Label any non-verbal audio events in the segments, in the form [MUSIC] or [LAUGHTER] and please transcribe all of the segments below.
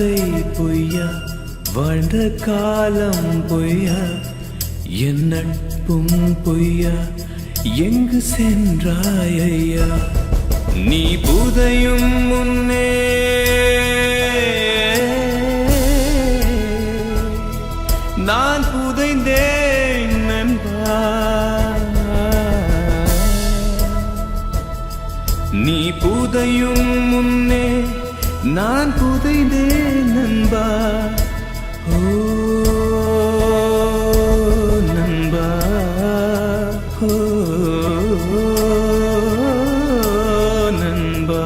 பொய்யா வாழ்ந்த காலம் பொய்யா என் நட்பும் பொய்யா எங்கு சென்றாய் ஐயா? நீ புதையும் முன்னே நான் புதைந்தேன் நண்பா. நீ புதையும் முன்னே நான் புதைந்தேன் நண்பா. ஓ நண்பா. ஓ நண்பா.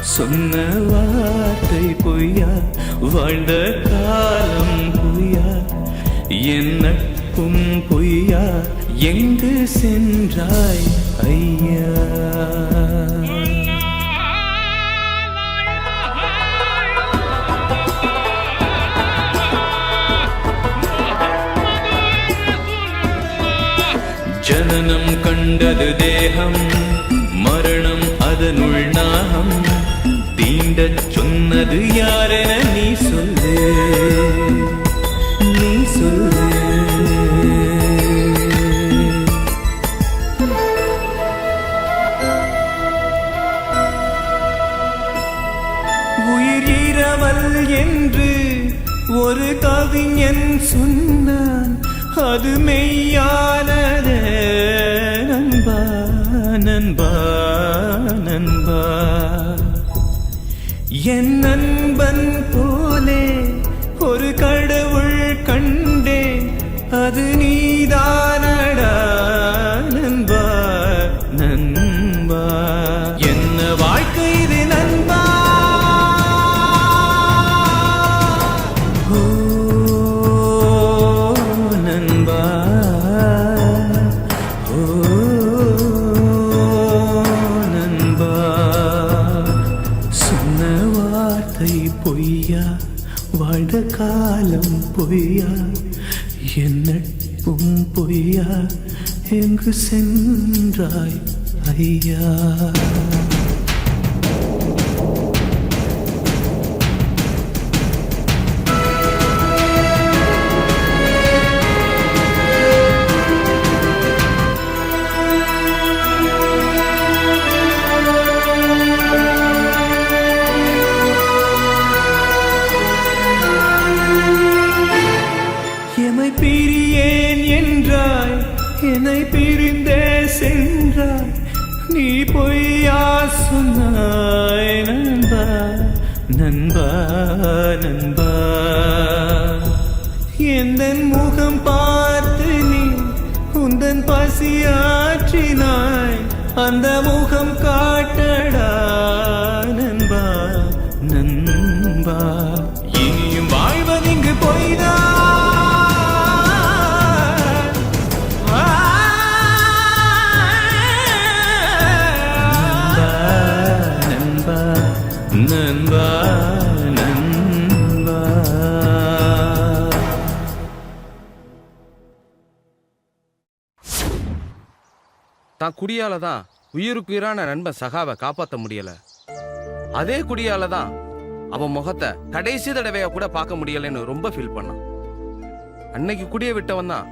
சொன்ன வார்த்தை பொய்யா? வாழ்ந்த காலம் பொய்யா? என் பொய்யா? எங்கு சென்றாய் ஐயா? ஜனனம் கண்டது தேகம் மரணம் அதனுள் நாகம். தீண்டச் சொன்னது யாரென நீ சொல்லு. நீ சொல்லு. உயிரிரவல் என்று ஒரு கவிஞன் சொன்னான் அது மெய்யா நண்பா என் நண்பன் போலே ஒரு கடவுள் கண்டேன். அது நீதானடா சென்றாய் ஐயா. என்னை பிரிந்தே சென்றாய். நீ பொய்யா சொன்னாய் நண்பா நண்பா நண்பா. எந்த முகம் பார்த்து நீ உந்தன் பசியாற்றினாய். அந்த முகம் காட்ட தான் குடியால தான் உயிருக்கு உயிரான நண்பன் சகாவை காப்பாத்த முடியல. அதே குடியால தான் அவன் முகத்தை கடைசி தடவையா கூட பார்க்க முடியலைன்னு ரொம்ப ஃபீல் பண்ணான். அன்னைக்கு குடிய விட்டவன் தான்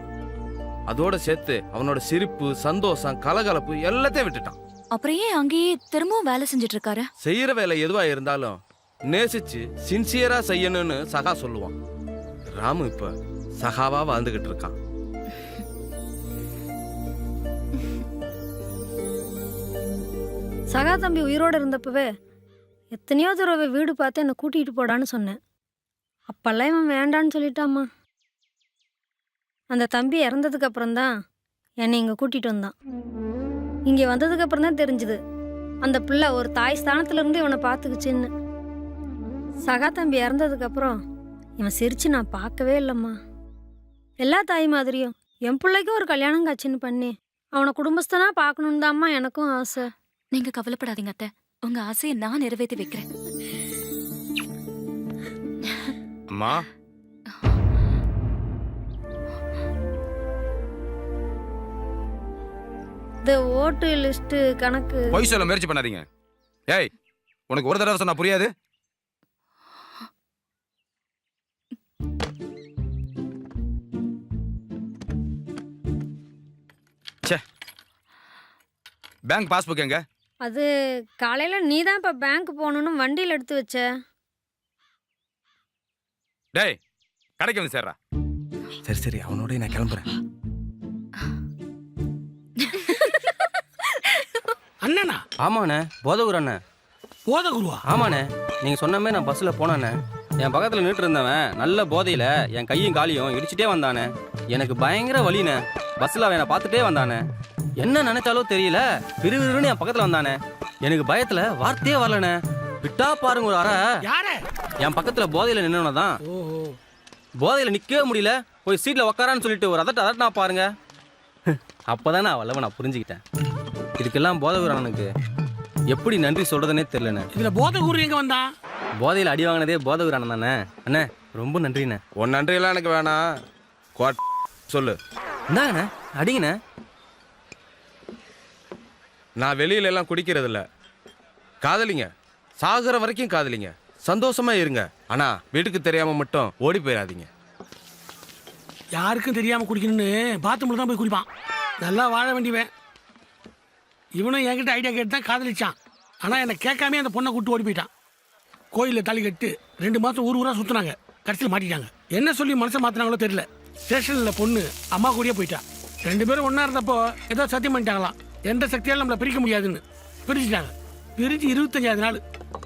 அதோட சேர்த்து அவனோட சிரிப்பு சந்தோஷம் கலகலப்பு எல்லாத்தையும் விட்டுட்டான். அப்புறம் ஏன் அங்கேயே திரும்பவும் வேலை செஞ்சுட்டு இருக்காரு? செய்யற வேலை எதுவா இருந்தாலும் நேசிச்சு சின்சியரா செய்யணும்னு சகா சொல்லுவான். ராமு இப்ப சகாவா வாழ்ந்துகிட்டு இருக்கான். சகா தம்பி உயிரோடு இருந்தப்பவே எத்தனையோ தடவை வீடு பார்த்து என்னை கூட்டிகிட்டு போடான்னு சொன்னேன். அப்பெல்லாம் இவன் வேண்டான்னு சொல்லிட்டாம்மா. அந்த தம்பி இறந்ததுக்கு அப்புறம்தான் என்னை இங்கே கூட்டிகிட்டு வந்தான். இங்கே வந்ததுக்கு அப்புறம் தான் தெரிஞ்சுது. அந்த பிள்ளை ஒரு தாய் ஸ்தானத்துலேருந்து இவனை பார்த்துக்குச்சின்னு. சகா தம்பி இறந்ததுக்கு அப்புறம் இவன் சிரிச்சு நான் பார்க்கவே இல்லைம்மா. எல்லா தாய் மாதிரியும் என் பிள்ளைக்கும் ஒரு கல்யாணம் காட்சின்னு பண்ணி அவனை குடும்பஸ்தனா பார்க்கணுன்னு தாம்மா எனக்கும் ஆசை. நீங்க கவலைப்படாதீங்க அத்தை. உங்க ஆசையை நான் நிறைவேற்றி வைக்கிறேன். அம்மா. இந்த ஓட்டு லிஸ்ட்டு கணக்கு. பொய் சொல்ல முயற்சி பண்ணாதீங்க. ஏய் உனக்கு ஒரு தடவை சொன்னா புரியாது? ச்சே. பேங்க் பாஸ்புக் எங்க? அது காலையில் நீ தான் இப்போ பேங்க் போகணுன்னு வண்டியில் எடுத்து வச்ச. டேய் கடைக்கு வந்து சேர்றா. சரி சரி அவனோட நான் கிளம்புறேன். அண்ணனா? ஆமாண்ணே போதகுரு அண்ணே. போத குருவா ஆமாண்ணே நீங்கள் சொன்ன மாதிரி நான் பஸ்ஸில் போனேண்ணே. என் பக்கத்தில் நின்றுட்டு இருந்தவன் நல்ல போதையில் என் கையும் காலையும் இடிச்சிட்டே வந்தானே. எனக்கு பயங்கர வலிண்ணே பஸ்ஸில் அவன் பார்த்துட்டே வந்தானே. என்ன நினைச்சாலோ தெரியல. விறுவிறுன்னு என் பக்கத்தில் வந்தானே. எனக்கு பயத்தில் வார்த்தையே வரலண்ணே விட்டா பாருங்க ஒரு அறை. யாரு? என் பக்கத்தில் போதையில் நின்னவன தான் ஓஹோ போதையில் நிற்கவே முடியல. போய் சீட்டில் உக்காரான்னு சொல்லிட்டு ஒரு அதட்ட அதட்டினா பாருங்க. [LAUGHS] அப்போதான் நான் வல்லவன் நான் புரிஞ்சுக்கிட்டேன். இதுக்கெல்லாம் போதகுரு அண்ணனுக்கு எப்படி நன்றி சொல்கிறதுனே தெரிலண்ணே இதுல போத குரு எங்க வந்தான் போதையில் அடி வாங்கினதே போதகுரு அண்ணன் தானே? அண்ணே ரொம்ப நன்றிண்ணே. உன் நன்றியெல்லாம் எனக்கு வேணாம். குவாட் சொல்லு. இந்தாங்கண்ணே அடிங்கண்ணே. நான் வெளியில எல்லாம் குடிக்கிறது இல்ல காதலிங்க. சாகுற வரைக்கும் காதலிங்க. சந்தோஷமா இருங்க. ஆனா வீட்டுக்கு தெரியாம மட்டும் ஓடி போயிடாதீங்க யாருக்கும் தெரியாம குடிக்கணும்னு பாத்ரூம்ல தான் போய் குடிப்பான். நல்லா வாழ வேண்டியவன். இவனும் என்கிட்ட ஐடியா கேட்டு தான் காதலிச்சான். ஆனா என்னை கேட்காம அந்த பொண்ணை கூட்டு ஓடி போயிட்டான் கோயிலில் தாலி கட்டு ரெண்டு மாசம் ஊர் ஊரா சுத்துனாங்க. கடைசியில் மாட்டிட்டாங்க. என்ன சொல்லி மனசை மாத்தினாங்களோ தெரியல. ஸ்டேஷன்ல பொண்ணு அம்மா கூடயே போயிட்டா. ரெண்டு பேரும் ஒண்ணா இருந்தப்போ ஏதோ சத்தியம் பண்ணிட்டாங்களாம். எந்த சக்தியாலும் நம்மளை பிரிக்க முடியாதுன்னு. பிரிச்சுட்டாங்க. பிரிச்சு இருபத்தஞ்சாவது நாள்.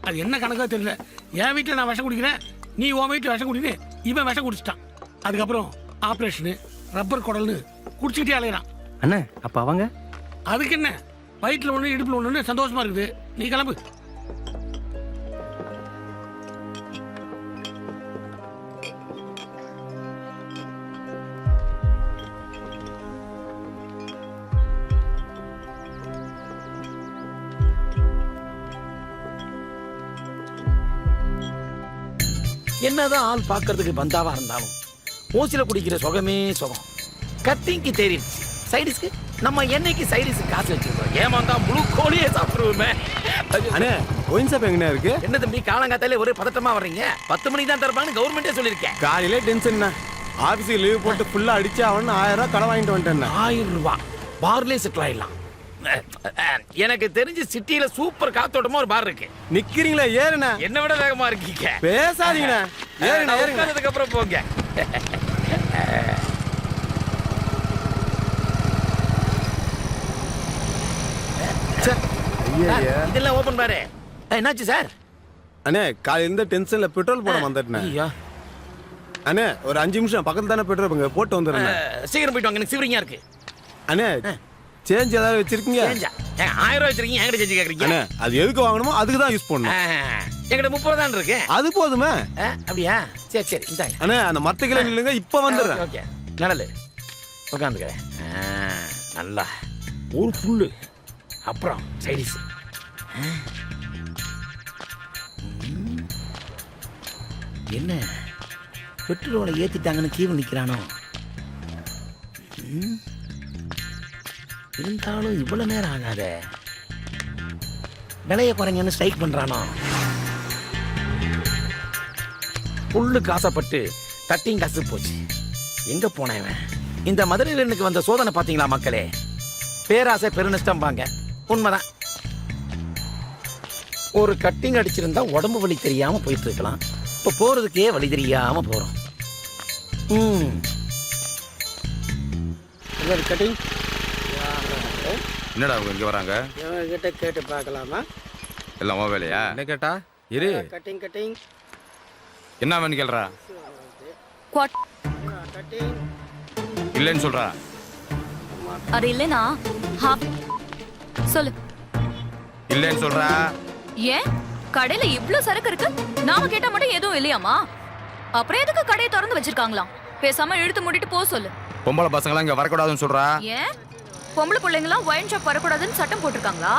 அது என்ன கணக்கோ தெரியல. என் வீட்டில் நான் விஷம் குடிக்கிறேன். நீ உன் வீட்டில் விஷம் குடின்னு இவன் விஷம் குடிச்சிட்டான். அதுக்கப்புறம் ஆப்ரேஷனு ரப்பர் குடல்னு குடிச்சிக்கிட்டே அலையிறான். அண்ணே அப்போ அவங்க? அதுக்கு என்ன? வயிற்றுல ஒன்று இடுப்பில் ஒன்று சந்தோஷமா இருக்குது. நீ கிளம்பு. என்னதான் ஆள் பார்க்கறதுக்கு பந்தாவா இருந்தாலும் மூச்சில குடிக்கிற சுகமே சுகம். கத்திங்கி தெரியும் சைடிஸ்க்கு நம்ம என்னைக்கு சைடிஸ் காசு வச்சிருக்கோம்? ஏமாந்தா முழு கோழியே சாப்பிடுவோமே. அண்ணே ஒயின் ஷாப் எங்கண்ணே இருக்கு? என்ன தம்பி காலங்காத்தாலே ஒரே பதட்டமா வர்றீங்க? பத்து மணிக்கு தான் திறப்பாங்கன்னு கவர்மெண்டே சொல்லியிருக்கேன். காலையில டென்ஷன் ஆபீஸுக்கு லீவ் போட்டு ஃபுல்லா அடிச்சு அவன் ஆயிரம் ரூபாய் கடன் வாங்கிட்டு வந்துட்டேன் ஆயிரம் ரூபாய் பார்லே செட்டில் ஆயிடலாம். எனக்கு தெரிஞ்சு சிட்டியில சூப்பர் காத்தோட்டமா ஒரு பார் இருக்கு. நிக்கிறீங்களா ஏறுண்ணே. என்ன விட வேகமா இருக்கீங்க. பேசாதீங்கண்ணே. ஏறுண்ணே ஏறுங்க உட்கார்ந்ததுக்கு அப்புறம் போங்க ஐயா இதெல்லாம் ஓபன் பாரு. என்னாச்சு சார்? அண்ணே காலையில இருந்து டென்ஷன்ல பெட்ரோல் போட வந்துட்டேன். ஐயா. அண்ணே ஒரு அஞ்சு நிமிஷம் பக்கத்துல தானே பெட்ரோல் பங்கு போட்டு வந்துடுறேன் சீக்கிரம் போயிட்டு வாங்க எனக்கு சிவரிங்கா இருக்கு. அண்ணே சேஞ்ச் ஏதாவது வச்சிருக்கீங்க? ஆயிரம் ரூபாய் வச்சிருக்கீங்க என்கிட்ட செஞ்சு கேக்குறீங்க? அண்ணே அது எதுக்கு வாங்கணுமோ அதுக்கு தான் யூஸ் பண்ணணும். என்கிட்ட முப்பது தான் இருக்கு? அது போதுமே. அப்படியா? சரி சரி இந்தாங்க. அண்ணே அந்த மத்த கிலோ நில்லுங்க இப்ப வந்துடுறேன். ஓகே நல்லது உட்காந்துக்கிறேன். நல்லா. ஒரு புல்லு. அப்புறம் சைடிஸ் என்ன? பெட்ரோலை ஏத்திட்டாங்கன்னு கீவு நிக்கிறானோ? இருந்தாலும் இவ்வளவு நேரம் ஆகாத. விலையை குறைங்கன்னு ஸ்ட்ரைக் பண்றானோ? புல்லு காசப்பட்டு தட்டியும் காசு போச்சு. எங்க போனேன் இவன்? இந்த மதுரையில் எனக்கு வந்த சோதனை பார்த்தீங்களா மக்களே? பேராசை பெருநஷ்டம் பாங்க உண்மைதான். ஒரு கட்டிங் அடிச்சிருந்தா உடம்பு வலி தெரியாம போயிட்டு இருக்கலாம். இப்ப போறதுக்கே வழி தெரியாம போறோம். ம். கட்டிங் என்னடா அவங்க இங்க வராங்க? கிட்ட கேட்டு பார்க்கலாமா? எல்லாம் வேலையா? என்ன கேட்டா? இரு. கட்டிங் கட்டிங் என்ன வேணும் கேள்றா? குவாட் கட்டிங் இல்லைன்னு சொல்றா. அது இல்லைனா சொல்லு. இல்லைன்னு சொல்றா. ஏன்? கடையில இவ்ளோ சரக்கு இருக்கு? நாம கேட்டா மட்டும் எதுவும் இல்லையாமா அப்புறம் எதுக்கு கடையை திறந்து வச்சிருக்காங்களாம்? பேசாம இழுத்து மூடிட்டு போக சொல்லு. பொம்பளை பசங்களாம் இங்க வரக்கூடாதுன்னு சொல்றா. ஏன்? பொம்பளை பிள்ளைங்களாம் ஒயின் ஷாப் வரக்கூடாதுன்னு சட்டம் போட்டிருக்காங்களா?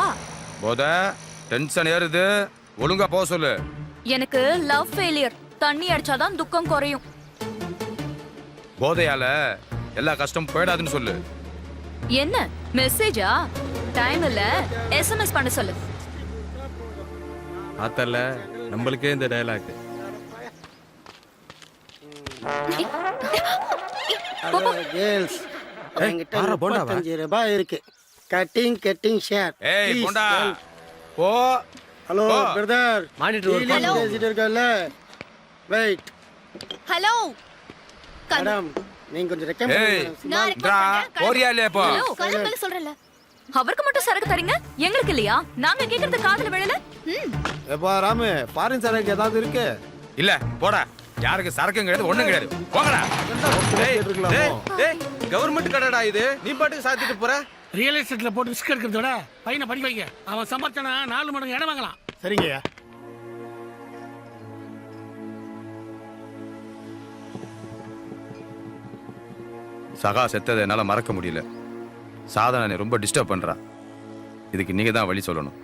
போத டென்ஷன் ஏறுது. ஒழுங்கா போக சொல்லு. எனக்கு லவ் ஃபெயிலியர் தண்ணி அடிச்சாதான் துக்கம் குறையும். போதையால எல்லா கஷ்டம் போயிடாதுன்னு சொல்லு. என்ன? மெசேஜா டைம் இல்ல. எஸ்எம்எஸ் பண்ண சொல்லு. ஆத்தல்ல நம்மளுக்கே இந்த டயலாக் கேர்ள்ஸ். என்கிட்ட போண்டாவா? முப்பத்தஞ்சு ரூபாய் இருக்கு. கட்டிங் கட்டிங் ஷேர் ஏய் போண்டா. போ. ஹலோ. பிரதர் மானிட்டர் பேசிட்டு இருக்கல வெயிட் ஹலோ. மேடம் நீங்க கொஞ்சம் ரெக்கமெண்ட் ஏய் பண்ணுங்க. டா போறியா இல்லையா இப்போ? ஹலோ சொல்றல அவருக்கு மட்டும் சரக்கு தரீங்க? எங்களுக்கு இல்லையா? நாங்க கேக்குறது காதுல விழல? எப்பா ராமு ஃபாரின் சரக்கு ஏதாவது இருக்கு? இல்ல போடா. யாருக்கு சரக்கும் கிடையாது ஒண்ணும் கிடையாது. போங்கடா. கவர்மெண்ட் கடைடா இது. நீ பாட்டுக்கு சாத்திட்டு போற? ரியல் எஸ்டேட்ல போட்டு ரிஸ்க் எடுக்கிறத விட பையனை படிக்க வைங்க. அவன் சம்பாதிச்சானா நாலு மடங்கு இடம் வாங்கலாம். சரிங்கய்யா சகா செத்ததை என்னால மறக்க முடியல. சாதனை ரொம்ப டிஸ்டர்ப் பண்றா. இதுக்கு நீங்க தான் வழி சொல்லணும்.